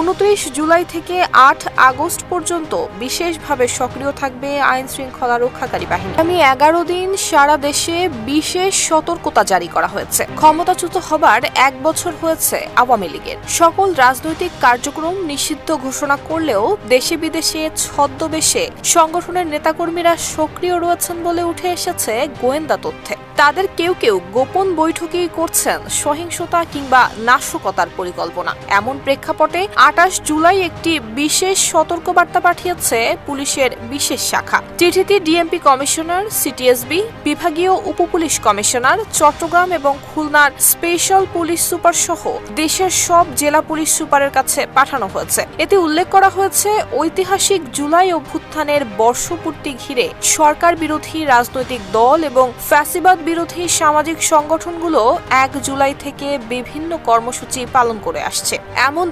উনত্রিশ জুলাই থেকে আট আগস্ট পর্যন্ত বিশেষভাবে সক্রিয় থাকবে আইন শৃঙ্খলা রক্ষাকারী বাহিনী। আমি এগারো দিন সারা দেশে বিশেষ সতর্কতা জারি করা হয়েছে। ক্ষমতাচ্যুত হবার এক বছর হয়েছে আওয়ামী লীগের। সকল রাজনৈতিক কার্যক্রম নিষিদ্ধ ঘোষণা করলেও দেশে বিদেশে ছদ্মবেশে সংগঠনের নেতাকর্মীরা সক্রিয় রয়েছেন বলে উঠে এসেছে গোয়েন্দা তথ্যে। তাদের কেউ কেউ গোপন বৈঠকেই করছেন সহিংসতা কিংবা নাশকতার পরিকল্পনা। এমন প্রেক্ষাপটে আটাশ জুলাই একটি বিশেষ সতর্কবার্তা পাঠিয়েছে পুলিশের বিশেষ শাখা। চিঠিতে ডিএমপি কমিশনার সিটিএসবি বিভাগীয় উপপুলিশ কমিশনার, চট্টগ্রাম এবং খুলনার স্পেশাল পুলিশ সুপার সহ দেশের সব জেলা পুলিশ সুপারের কাছে পাঠানো হয়েছে। এতে উল্লেখ করা হয়েছে, ঐতিহাসিক জুলাই অভ্যুত্থানের বর্ষপূর্তি ঘিরে সরকার বিরোধী রাজনৈতিক দল এবং ফ্যাসিবাদ বিরোধী সামাজিক সংগঠনগুলো এক জুলাই থেকে বিভিন্ন কর্মসূচি পালন করে আসছে। এমন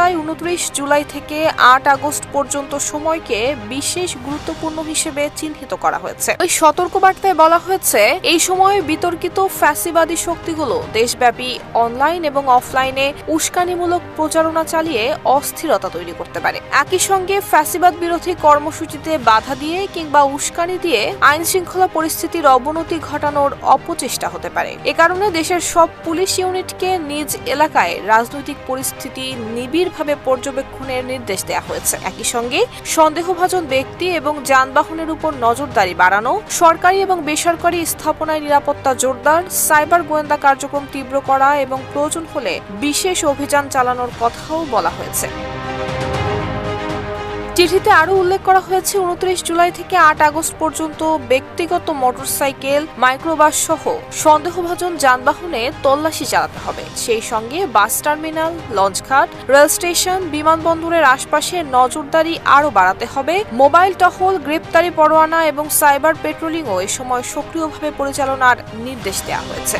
ধারাবাহিকতায় উনত্রিশ জুলাই থেকে আট আগস্ট পর্যন্ত সময়কে বিশেষ গুরুত্বপূর্ণ হিসেবে চিহ্নিত করা হয়েছে। ওই সতর্কবার্তায় বলা হয়েছে, এই সময়ে বিতর্কিত ফ্যাসিবাদী শক্তিগুলো দেশব্যাপী অনলাইন এবং অফলাইনে উস্কানিমূলক প্রচারণা চালিয়ে অস্থিরতা তৈরি করতে পারে। একই সঙ্গে ফ্যাসিবাদ বিরোধী কর্মসূচিতে বাধা দিয়ে কিংবা উস্কানি দিয়ে আইন শৃঙ্খলা পরিস্থিতির অবনতি ঘটানোর অপচেষ্টা হতে পারে। এ কারণে দেশের সব পুলিশ ইউনিটকে নিজ এলাকায় রাজনৈতিক পরিস্থিতি নিবিড়ভাবে পর্যবেক্ষণের নির্দেশ দেওয়া হয়েছে। একই সঙ্গে সন্দেহভাজন ব্যক্তি এবং যানবাহনের উপর নজরদারি বাড়ানো, সরকারি এবং বেসরকারি স্থাপনায় নিরাপত্তা জোরদার, সাইবার গোয়েন্দা কার্যক্রম তীব্র করা এবং প্রয়োজন হলে বিশেষ অভিযান চালানোর কথাও বলা হয়েছে। চিঠিতে আরও উল্লেখ করা হয়েছে, উনত্রিশ জুলাই থেকে আট আগস্ট পর্যন্ত ব্যক্তিগত মোটরসাইকেল, মাইক্রোবাস সহ সন্দেহভাজন যানবাহনে তল্লাশি চালাতে হবে। সেই সঙ্গে বাস টার্মিনাল, লঞ্চঘাট, রেল স্টেশন, বিমানবন্দরের আশপাশে নজরদারি আরও বাড়াতে হবে। মোবাইল টহল, গ্রেপ্তারি পরোয়ানা এবং সাইবার পেট্রোলিংও এ সময় সক্রিয়ভাবে পরিচালনার নির্দেশ দেওয়া হয়েছে।